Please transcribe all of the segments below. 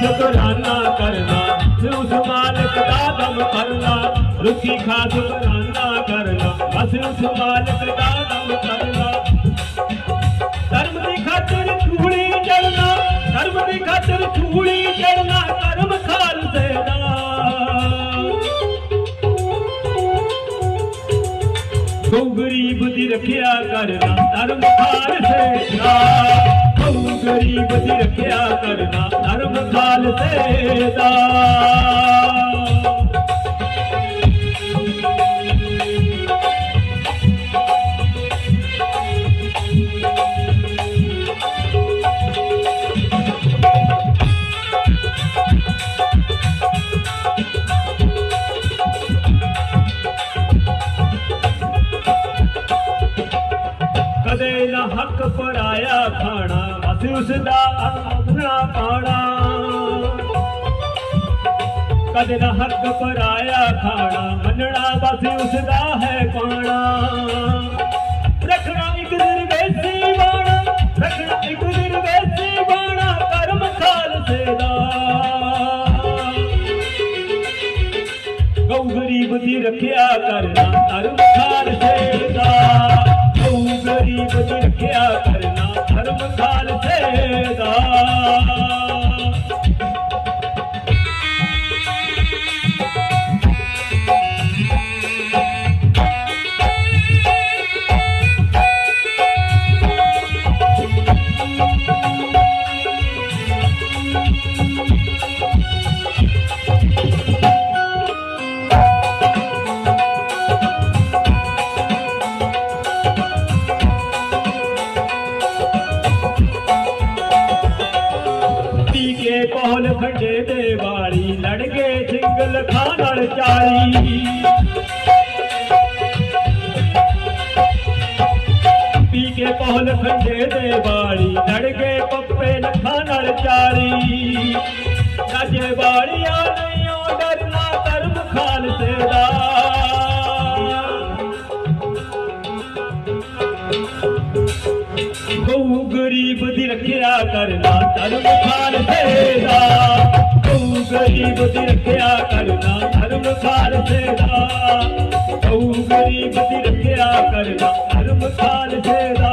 ਸ਼ੁਕਰਾਨਾ ਕਰਨਾ ਉਸ ਮਾਲਕ ਦਾ ਦਮ ਕਰਨਾ ਰੁੱਖੀ ਖਾ ਸ਼ੁਕਰਾਨਾ ਕਰਨਾ, ਬਸ ਉਸ ਮਾਲਕ ਦਾ ਦਮ ਕਰਨਾ ਧਰਮ ਦੀ ਖਾਤਰ ਧੂੜੀ ਚੜਨਾ ਧਰਮ ਦੀ ਖਾਤਰ ਧੂੜੀ ਚੜਨਾ ਧਰਮ ਖਾਲਸੇ ਦਾ ਗਊ ਗਰੀਬ ਦੀ ਰੱਖਿਆ ਕਰਨਾ, ਧਰਮ ਖਾਲਸੇ ਦਾ ਗਊ ਗਰੀਬ ਦੀ ਰੱਖਿਆ ਕਰਨਾ, ਧਰਮ ਖਾਲਸੇ ਦਾ ਕਦੇ ਨਾ ਹੱਕ ਪਰਾਇਆ ਖਾਣਾ ਬਸ ਉਸ ਦਾ ਆਪਣਾ ਪਾਣਾ ਕਦੇ ਨਾ ਹੱਕ ਪਰਾਇਆ ਖਾਣਾ, ਮੰਨਣਾ ਬਸ ਉਸ ਦਾ ਹੈ ਪਾਣਾ। ਰੱਖਣਾ ਇੱਕ ਦਿਨ ਵੇਸੀ ਬਾਣਾ, ਰੱਖਣਾ ਇੱਕ ਦਿਨ ਵੇਸੀ ਬਾਣਾ, ਕਰਮ ਖਾਲਸੇ ਦਾ। ਗਊ ਗਰੀਬ ਦੀ ਰੱਖਿਆ ਕਰਨਾ, ਧਰਮ ਖਾਲਸੇ ਖੰਡੇ ਦੇ ਵਾਲੀ ਲੜ ਗਏ ਸਿੰਗਲ ਖਾਂ ਨਾਲ ਚਾਲੀ ਪੀ ਕੇ ਪਹੁਲ ਖੰਡੇ ਦੇ ਵਾਲੀ ਲੜ ਗਏ ਪੱਪੇ ਲੱਖਾਂ ਗਊ ਗਰੀਬ ਦੀ ਰੱਖਿਆ ਕਰਨਾ ਧਰਮ ਖਾਲਸੇ ਦਾ ਗਊ ਗਰੀਬ ਦੀ ਰੱਖਿਆ ਕਰਨਾ ਧਰਮ ਖਾਲਸੇ ਦਾ ਗਊ ਗਰੀਬ ਦੀ ਰੱਖਿਆ ਕਰਨਾ ਧਰਮ ਖਾਲਸੇ ਦਾ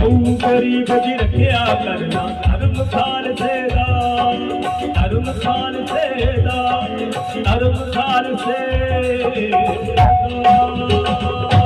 ਗਊ ਗਰੀਬ ਦੀ ਰੱਖਿਆ ਕਰਨਾ ਧਰਮ ਖਾਲਸੇ ਦਾ ਧਰਮ ਖਾਲਸੇ ਦਾ ਧਰਮ ਖਾਲਸੇ ਦਾ